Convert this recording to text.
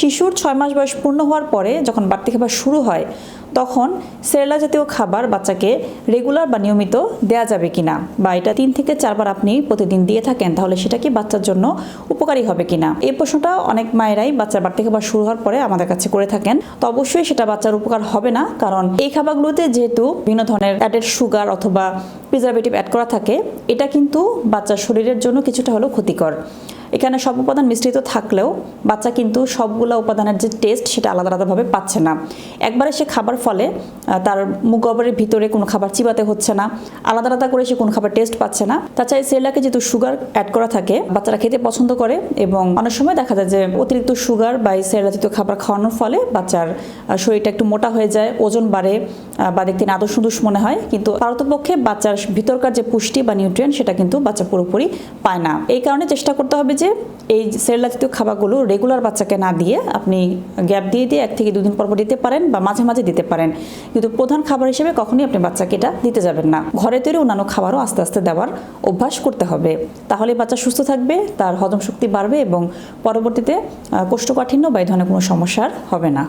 শিশুর ছয় মাস বয়স পূর্ণ হওয়ার পরে যখন বাড়তি খাবার শুরু হয়, তখন সেরেলা জাতীয় খাবার বাচ্চাকে রেগুলার বা নিয়মিত দেয়া যাবে কি না বা এটা তিন থেকে চারবার আপনি প্রতিদিন দিয়ে থাকেন, তাহলে সেটা কি বাচ্চার জন্য উপকারী হবে কিনা? এই প্রশ্নটা অনেক মায়েরাই বাচ্চার বাড়তি খাবার শুরু হওয়ার পরে আমাদের কাছে করে থাকেন। তো অবশ্যই সেটা বাচ্চার উপকার হবে না, কারণ এই খাবারগুলোতে যেহেতু বিভিন্ন ধরনের অ্যাডেড সুগার অথবা প্রিজারভেটিভ অ্যাড করা থাকে, এটা কিন্তু বাচ্চার শরীরের জন্য কিছুটা হলেও ক্ষতিকর। এখানে সব উপাদান মিশ্রিত থাকলেও বাচ্চা কিন্তু সবগুলো উপাদানের যে টেস্ট সেটা আলাদা আলাদাভাবে পাচ্ছে না। একবারে সে খাবার ফলে তার মুখ গহ্বরের ভিতরে কোনো খাবার চিবাতে হচ্ছে না, আলাদা আলাদা করে সে কোনো খাবার টেস্ট পাচ্ছে না। তাছাড়া সেলাকে যেহেতু সুগার অ্যাড করা থাকে, বাচ্চারা খেতে পছন্দ করে এবং অনেক সময় দেখা যায় যে অতিরিক্ত সুগার বা এই সেরা জাতীয় খাবার খাওয়ানোর ফলে বাচ্চার শরীরটা একটু মোটা হয়ে যায়, ওজন বাড়ে বা দেখতে নাদুস নুদুস মনে হয়। কিন্তু পারতপক্ষে বাচ্চার ভিতরকার যে পুষ্টি বা নিউট্রিয়েন্ট সেটা কিন্তু বাচ্চা পুরোপুরি পায় না। এই কারণে চেষ্টা করতে হবে যে এই সেরেলা জাতীয় খাবারগুলো রেগুলার বাচ্চাকে না দিয়ে আপনি গ্যাপ দিয়ে দিয়ে এক থেকে দুদিন পর পর দিতে পারেন বা মাঝে মাঝে দিতে পারেন। কিন্তু প্রধান খাবার হিসেবে কখনোই আপনি বাচ্চাকে এটা দিতে যাবেন না। ঘরে তৈরি অন্যান্য খাবারও আস্তে আস্তে দেওয়ার অভ্যাস করতে হবে। তাহলে বাচ্চা সুস্থ থাকবে, তার হজম শক্তি বাড়বে এবং পরবর্তীতে কোষ্ঠকাঠিন্য বা এই ধরনের কোনো সমস্যার হবে না।